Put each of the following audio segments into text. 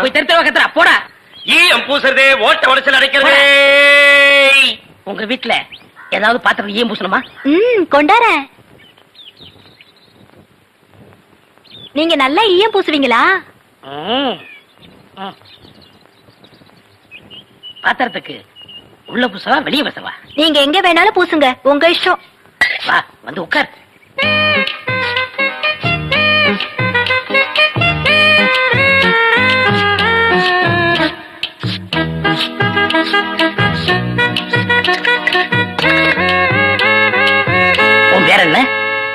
போய் கத்துறா போடா. ஈயம் பூசுறது ஓட்ட உடச்சல் அடைக்கிறது. உங்க வீட்ல ஏதாவது பாத்திரம் ஈயம் பூசணுமா? ம் கொண்டாரேன். நீங்க நல்லா ஈயம் பூசுவீங்களா. பாத்திரத்துக்கு உள்ள பூசவா வெளிய பூசவா? நீங்க எங்க வேணாலும் பூசுங்க. உங்க இஷ்டம். வா வந்து உட்கார்.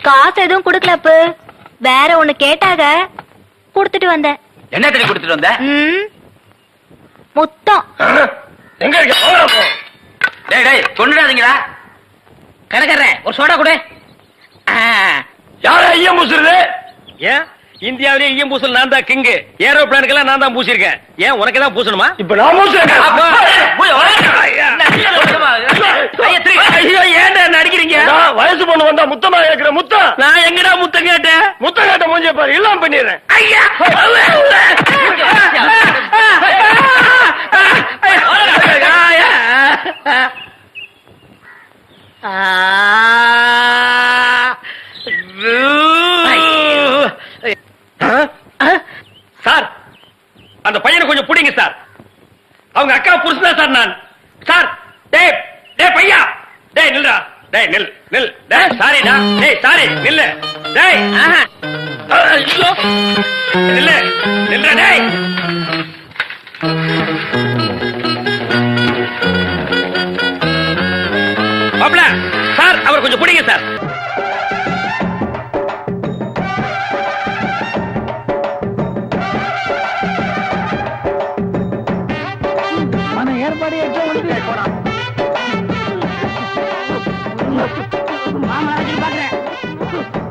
காசு எதுவும் குடுக்கல அப்பு. வேற ஒண்ணு கேட்டாக குடுத்துட்டு வந்தேன். என்ன தண்ணி கொடுத்துட்டு வந்த? ம். முத்தம். எங்க இருக்க? டேய் டேய் கொண்டுடாதீங்களா கடைக்காரரே, ஒரு சோடா கொடு. ஆ, யார ஈயம் பூசுறது? ஏன்? இந்தியாவிலே ஈயம் பூசல் நான் தான் கிங்கு. ஏரோப்ளானுக்கெல்லாம் நான் தான் பூசிருக்கேன் ஏன் உனக்கு தான் பூசணுமா? இப்ப நான் பூசுறேன் அப்பா. பொண்ணு வந்தா முத்தமா கேக்குற முத்தம் நான் எங்கடா முத்தம் கேட்டேன் முத்தம் கேட்ட மூஞ்சிய பாரு இல்லாம பண்ணிடுறேன் ஐயா சார் ஐயோ நில்லு நில்றா டேய் மாப்ள சார் அவர் கொஞ்சம் பிடிங்க சார்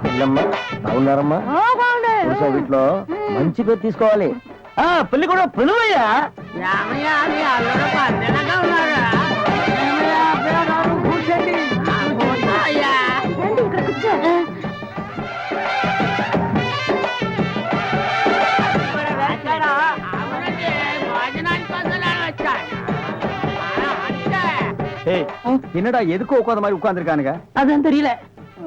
ఇల్లమ్మా బాగున్నారమ్మా చూసా వీటిలో మంచి పేరు తీసుకోవాలి ఆ పెళ్లి కూడా పిలువయ్యా ஏய் என்னடா எதுக்கு உட்காந்த மாதிரி உட்கார்ந்துருக்கானுங்க அதான் தெரியல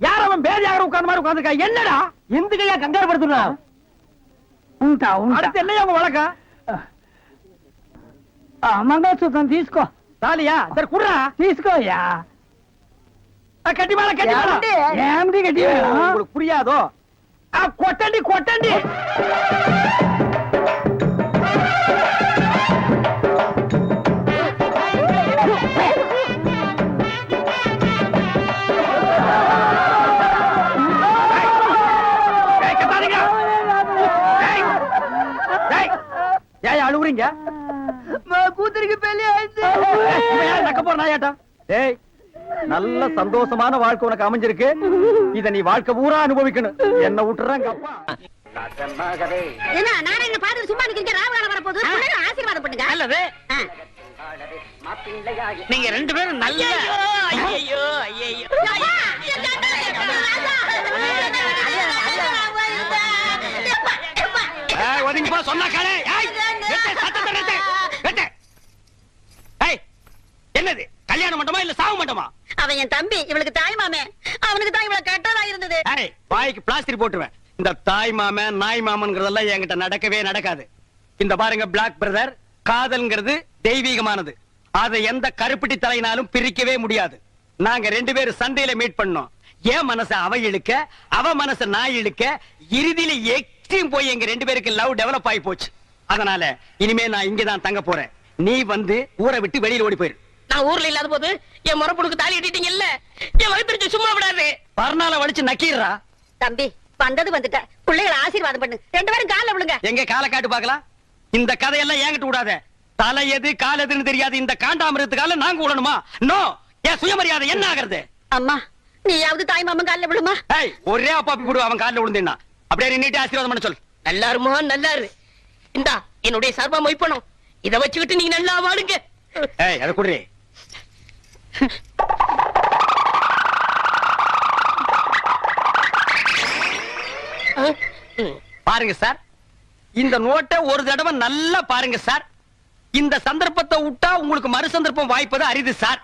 யார் அவன் பேர் யாரும் உட்கார்ந்த மாதிரி உட்கார்ந்துருக்கா என்னடா எந்த கையா கங்காரு படுத்துனா ఉంటా ఉంటా அடுத்து என்னையா உங்க வழக்கம் మంగళసూత్రం తీసుకో தாலியா சரி குடுறா తీసుకోయ్యా கட்டி மேல கட்டி மேல ఏమిటి గట్టి உங்களுக்கு புரியாதோ ஆ, கொட்டண்டி அழுவுறீங்க கூத்தருக்கு பெரிய போறாயாட்டா டேய் நல்ல சந்தோஷமான வாழ்க்கை உனக்கு அமைஞ்சிருக்கு. இத நீ வாழ்க்கை பூரா அனுபவிக்கணும். என்ன விட்டுறாங்க அப்பா. நீங்க ரெண்டு பேரும் நல்ல ஒதுங்கப்பா சொன்னா கடை என்னது? கல்யாண மண்டபமா இல்ல சாவு மண்டபமா? அவன் என் தம்பி இவளுக்கு தாய் மாமே. அவனுக்கு தான் இவளை கட்டதா இருந்தது. வாய்க்கு பிளாஸ்டிக் போட்டுருவேன். இந்த தாய் மாமன் நாய் மாமன்ங்கிறதெல்லாம் என்கிட்ட நடக்கவே நடக்காது. இந்த பாருங்க பிளாக் பிரதர் காதல்ங்கிறது தெய்வீகமானது. அதை எந்த கருப்பிட்டி தலையினாலும் பிரிக்கவே முடியாது. நாங்க ரெண்டு பேரும் சண்டையில மீட் பண்ணோம். என் மனச அவ இழுக்க அவ மனச நான் இழுக்க இறுதியில எக்ஸ்ட்ரீம் போய் எங்க ரெண்டு பேருக்கு லவ் டெவலப் ஆகி போச்சு. அதனால இனிமே நான் இங்கதான் தங்க போறேன். நீ வந்து ஊரை விட்டு வெளியில ஓடி போயிரு. நான் ஊர்ல இல்லாத போது என் முறப்புடுக்கு தாலி கட்டிட்டீங்கல்ல என் வயிற்று சும்மா விடாது. பர்னால வலிச்சு நக்கீர்றா தம்பி வந்தது வந்துட்ட. பிள்ளைகளை ஆசீர்வாதம் பண்ணு. ரெண்டு பேரும் கால்ல விழுங்க. எங்க காலை காட்டு பார்க்கலாம்? இந்த கதையெல்லாம் என்கிட்ட விடாத. தலை எது கால் எதுன்னு தெரியாது. இந்த காண்டாமிரத்துக்கால நாங்க விடணுமா நோ என் சுயமரியாதை என்ன ஆகுறது? அம்மா நீயாவது தாய் மாமன் கால்ல விழுமா? ஒரே அப்பாப்பி போடு அவன் காலில் விழுந்தேன்னா. அப்படியே நீட்டி ஆசீர்வாதம் பண்ண சொல் நல்லாரு மோகன் நல்லாரு. இந்தா என்னுடைய சர்வா மொய்ப்பணும் இத வச்சுக்கிட்டு நீங்க நல்லா வாடுங்க ஏய் அதை குடுறி. பாருங்க சார். இந்த நோட்டை ஒரு தடவை நல்லா பாருங்க சார். இந்த சந்தர்ப்பத்தை விட்டா உங்களுக்கு மறு சந்தர்ப்பம் வாய்ப்பது அரிது சார்.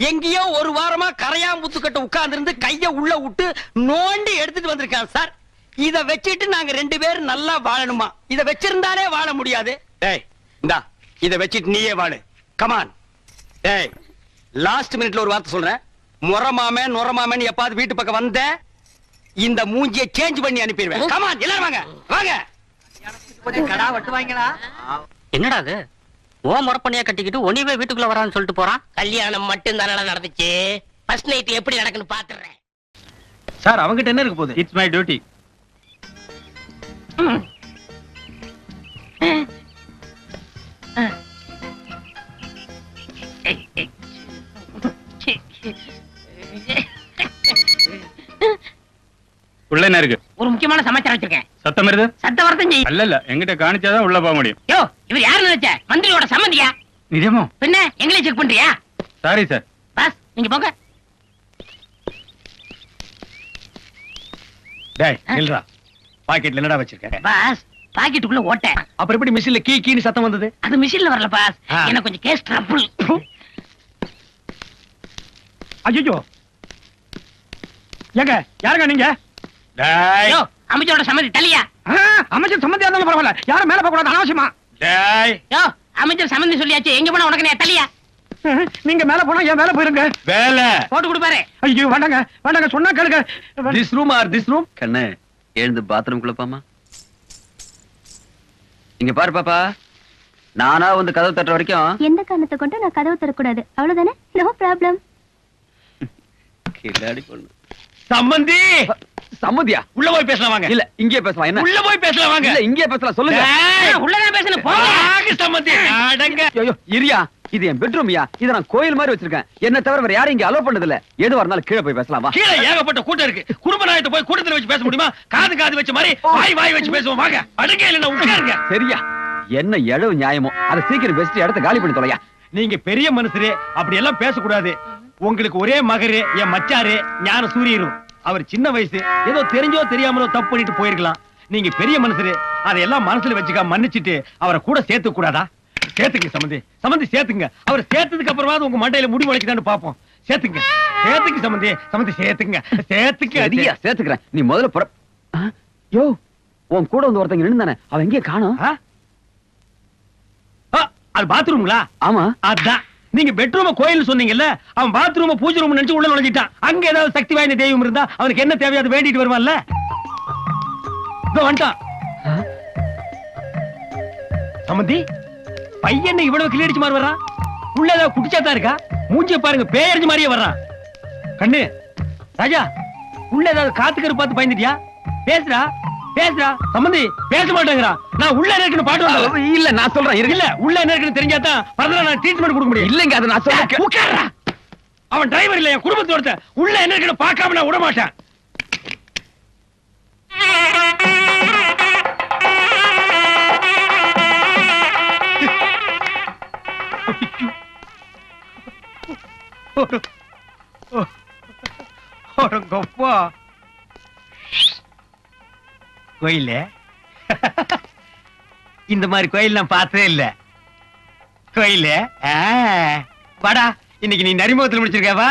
எங்கேயோ ஒரு வாரமா கரையாம்புத்துக்கிட்ட உட்கார்ந்து இருந்து கைய உள்ள விட்டு நோண்டி எடுத்துட்டு வந்திருக்கான் சார். இத வச்சிட்டு நாங்க ரெண்டு பேரும் நல்லா வாழணுமா? இத வச்சிருந்தாலே வாழ முடியாது. டேய் இந்தா இத வச்சிட்டு நீயே வாழு. கமான் டேய் லாஸ்ட் மினிட்ல ஒரு வார்த்தை சொல்றேன். முறமாமே நுறமாமேன்னு எப்பாவது வீட்டு பக்கம் வந்த இந்த மூஞ்சியை சேஞ்ச் பண்ணி அனுப்பிடுவேன். கமான் எல்லாரும் வாங்க. வாங்க. என்னடா அது? ஓ முறப்பண்ணியா கட்டிக்கிட்டு ஒனிவே வீட்டுக்குள்ள வரான்னு சொல்லிட்டு போறான்? கல்யாணம் மட்டும் தானே நடந்துச்சு. ஃபர்ஸ்ட் நைட் எப்படி நடக்குன்னு பாத்துறேன். சார் அவங்கிட்ட என்ன இருக்கு போகுது? இட்ஸ் மை டியூட்டி உள்ள என்ன இருக்கு? ஒரு முக்கியமான சமாச்சாரம் வச்சிருக்கேன். சத்தம் வருது? சத்த வரத்தம் செய் அல்ல இல்ல எங்கிட்ட காணிச்சாதான் உள்ள போக முடியும். யோ இவர் யாரு நினைச்ச? மந்திரியோட சம்மந்தியா? நிஜமோ? பின்ன எங்களே செக் பண்றியா? சாரி சார் பாஸ் நீங்க போங்க. டேய் நில்றா. பாக்கெட்ல என்னடா வச்சிருக்க? பாஸ் பாக்கெட்டுக்குள்ள ஓட்ட அப்புறம் எப்படி மிஷின்ல கீ கீன்னு சத்தம் வந்தது? அது மிஷின்ல வரல பாஸ். எனக்கு கொஞ்சம் கேஸ் ட்ரபிள் ஐயோ ஏங்க யாருங்க நீங்க? டேய். அமைச்சரோட சம்மதி தள்ளியா? ஆ, அமைச்சர் சம்மந்தியா இருந்தாலும் பரவாயில்ல. யாரும் மேல போக கூடாது அனாவசியமா? டேய். யோ அமைச்சர் சம்மந்தி சொல்லியாச்சு. எங்க போனா உனக்கு நான் தள்ளியா? நீங்க மேல போனா என் மேல போயிருங்க. வேலை. போட்டு கொடுப்பாரு. ஐயோ வேண்டாங்க வேண்டாங்க சொன்னா கேளுங்க. This room or this room கண்ணு. எழுந்து பாத்ரூம் குள்ளப்பாமா இங்க பாரு பாப்பா. நானா வந்து கதவு தட்டுற வரைக்கும் எந்த காரணத்தை கொண்டு நான் கதவு தரக்கூடாது அவ்வளவுதானே? நோ ப்ராப்ளம் கில்லாடி பொண்ணு. சம்மந்தி! சம்மந்தியா உள்ள போய் பேசலாம் வாங்க. இல்ல இங்கே பேசலாம். என்ன? உள்ள போய் பேசலாம் வாங்க. இல்ல இங்கே பேசலாம். சொல்லுங்க. உள்ளதான் பேசணும். போங்க வாங்க சம்மந்தி அடங்க. ஐயோ இரியா இது என் பெட்ரூம்யா இத நான் கோயில் மாதிரி வச்சிருக்கேன். என்ன தவிர வேற யாரும் இங்க அலோ பண்ணது இல்ல எதுவா இருந்தாலும் கீழே போய் பேசலாம் வா. கீழே ஏகப்பட்ட கூட்டம் இருக்கு. குடும்ப நாயத்தை போய் கூட்டத்துல வச்சு பேச முடியுமா? காது காது வச்ச மாதிரி வாய் வாய் வச்சு பேசுவோம். வாங்க. அடுங்க இல்ல உட்காருங்க. சரியா? என்ன எழவு நியாயமோ? அதை சீக்கிரம் பேசிட்டு இடத்த காலி பண்ணி தொலையா? நீங்க பெரிய மனுஷரு அப்படி எல்லாம் பேசக்கூடாது. உங்களுக்கு ஒரே மகரு என் மச்சாரு ஞான சூரியரும் அவர் சின்ன வயசு ஏதோ தெரிஞ்சோ தெரியாமலோ தப்பு பண்ணிட்டு போயிருக்கலாம். நீங்க பெரிய மனுஷரு அதையெல்லாம் மனசுல வச்சுக்க மன்னிச்சிட்டு அவரை கூட சேர்த்து கூடாதா? சேர்த்துங்க சம்பந்தி சம்பந்தி சேர்த்துங்க அவர் சேர்த்ததுக்கு அப்புறமா உங்க மண்டையில முடி முளைக்குதான்னு பாப்போம் சேர்த்துங்க சேர்த்துங்க சம்பந்தி சம்பந்தி சேர்த்துங்க சேர்த்துக்க சரியா சேர்த்துக்கிறேன். நீ முதல்ல புற யோ உன் கூட வந்து ஒருத்தங்க நின்னு அவன் எங்கேயே காணோம். அது பாத்ரூம்ங்களா ஆமா. அதான். நீங்க பெட்ரூம கோயில் சொன்னீங்கல்ல அவன் பாத்ரூம பூஜை ரூம் நினைச்சு உள்ள நுழைஞ்சிட்டான். அங்க ஏதாவது சக்தி வாய்ந்த தெய்வம் இருந்தா அவனுக்கு என்ன தேவையோ அதை வேண்டிட்டு வருவான்ல? வந்துட்டான். சமந்தி பையன் இவ்வளவு கிளியடிச்சு மாதிரி வர்றான். உள்ள ஏதாவது குடிச்சாதான் இருக்கா? மூஞ்சிய பாருங்க பேயறிஞ்ச மாதிரியே வர்றான். கண்ணு ராஜா உள்ள ஏதாவது காத்துக்கரு பார்த்து பயந்துட்டியா? பேசுறா பேசுறா சம்பந்தி பேச மாட்டேங்கிறான் நான் உள்ள இருக்குன்னு பாட்டு. இல்ல நான் சொல்றேன் இருக்கு இல்ல உள்ள என்ன இருக்குன்னு தெரிஞ்சாதான் பரதல நான் ட்ரீட்மெண்ட் கொடுக்க முடியும் இல்லங்க அதை நான் சொல்றேன் உட்கார்றா அவன் டிரைவர் இல்ல என் குடும்பத்தோட உள்ள என்ன இருக்குன்னு பார்க்காம நான் விட மாட்டேன் ஒரு கொப்பா கோயில் இந்த மாதிரி கோயில் நான் பார்த்ததே இல்ல. கோயில் வாடா இன்னைக்கு நீ நரிமுகத்தில் முடிச்சிருக்கவா